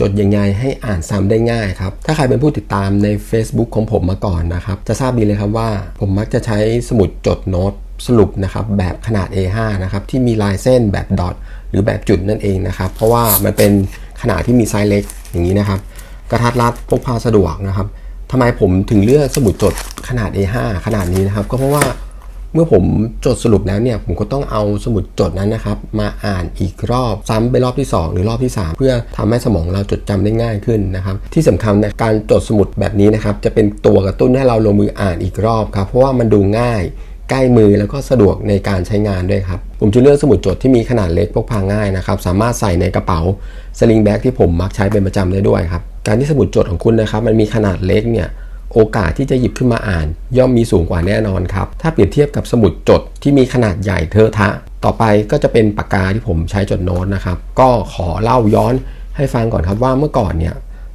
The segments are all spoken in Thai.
จดยังไงให้อ่านซ้ำได้ง่ายครับ ถ้าใครเป็นผู้ติดตามใน Facebook ของผมมาก่อนนะครับ จะทราบดีเลยครับว่า ผมมักจะใช้สมุดจดโน้ตสรุปนะครับแบบขนาด A5 นะครับที่มีลายเส้นแบบดอทหรือแบบจุดนั่นเองนะครับ เพราะว่ามันเป็นขนาดที่มีไซส์เล็กอย่างนี้นะครับ กระทัดรัดพกพาสะดวกนะครับทำไมผมถึงเลือกสมุดจดขนาด A5 ขนาดนี้นะครับ ก็เพราะว่า เมื่อผมจดสรุปแล้วเนี่ยผมก็ต้องเอาสมุดจดนั้นนะครับมาอ่านอีกรอบซ้ำไปรอบที่ 2 หรือรอบที่ 3 เพื่อทำให้สมองเราจดจำได้ง่ายขึ้นนะครับที่สำคัญในการจดสมุดแบบนี้นะครับจะเป็นตัวกระตุ้นให้เราลงมืออ่านอีกรอบครับเพราะว่ามันดูง่ายใกล้มือแล้วก็สะดวกในการใช้งานด้วยครับ ผมจะเลือกสมุดจดที่มีขนาดเล็กพกพาง่ายนะครับ สามารถใส่ในกระเป๋าสลิงแบ็กที่ผมมักใช้เป็นประจำได้ด้วยครับ การที่สมุดจดของคุณนะครับ มันมีขนาดเล็กเนี่ย โอกาสที่จะหยิบขึ้นมาอ่าน ย่อมมีสูงกว่าแน่นอนครับ ถ้าเปรียบเทียบกับสมุดจดที่มีขนาดใหญ่เทอะทะ ต่อไปก็จะเป็นปากกาที่ผมใช้จดโน้ตนะครับ ก็ขอเล่าย้อนให้ฟังก่อนครับว่าเมื่อก่อนเนี่ย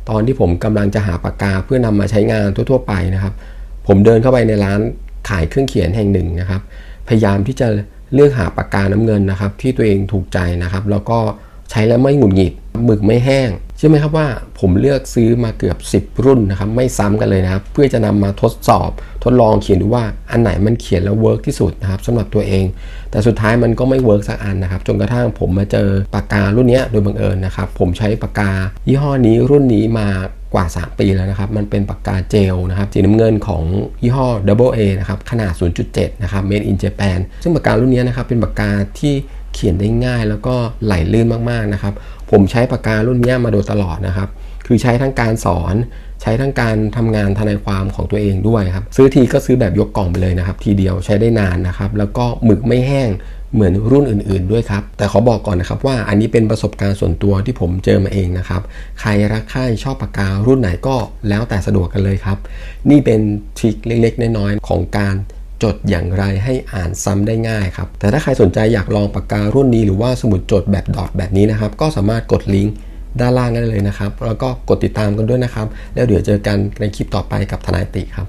ตอนที่ผมกำลังจะหาปากกาเพื่อนำมาใช้งานทั่ว ๆ ไปนะครับ ผมเดินเข้าไปในร้านขายเครื่องเขียนแห่งหนึ่งนะครับ พยายามที่จะเลือกหาปากกาน้ำเงินนะครับ ที่ตัวเองถูกใจนะครับ แล้วก็ใช้แล้วไม่หงุดหงิดหมึกไม่แห้ง ชื่อไหมครับว่าผมเลือกซื้อมาเกือบ 10 รุ่นนะครับไม่ซ้ำกันเลยนะครับ เพื่อจะนำมาทดสอบทดลองเขียนดูว่าอันไหนมันเขียนแล้วเวิร์กที่สุดนะครับสำหรับตัวเอง แต่สุดท้ายมันก็ไม่เวิร์กสักอันนะครับจนกระทั่งผมมาเจอปากการุ่นนี้โดยบังเอิญนะครับ ผมใช้ปากกา ยี่ห้อนี้รุ่นนี้มากว่า 3 ปีแล้วนะครับ มันเป็นปากกาเจลนะครับสีน้ำเงินของยี่ห้อ Double A นะครับขนาด 0.7 นะครับ Made in Japan ซึ่งปากการุ่นนี้นะครับเป็นปากกาที่ เขียนได้ง่ายแล้วก็ไหลลื่นมากๆนะครับ ผมใช้ปากการุ่นนี้มาโดยตลอดนะครับ คือใช้ทั้งการสอน ใช้ทั้งการทำงานทนายความของตัวเองด้วยครับ ซื้อทีก็ซื้อแบบยกกล่องไปเลยนะครับ ทีเดียวใช้ได้นานนะครับ แล้วก็หมึกไม่แห้งเหมือนรุ่นอื่นๆด้วยครับ แต่ขอบอกก่อนนะครับว่าอันนี้เป็นประสบการณ์ส่วนตัวที่ผมเจอมาเองนะครับ ใครรักใครชอบปากการุ่นไหนก็แล้วแต่สะดวกกันเลยครับ นี่เป็นทริคเล็กๆน้อยๆของการ จดอย่างไรให้อ่านซ้ำได้ง่ายครับ แต่ถ้าใครสนใจอยากลองปากการุ่นนี้หรือว่าสมุดจดแบบดอทแบบนี้นะครับ ก็สามารถกดลิงก์ด้านล่างได้เลยนะครับ แล้วก็กดติดตามกันด้วยนะครับ แล้วเดี๋ยวเจอกันในคลิปต่อไปกับทนายติครับ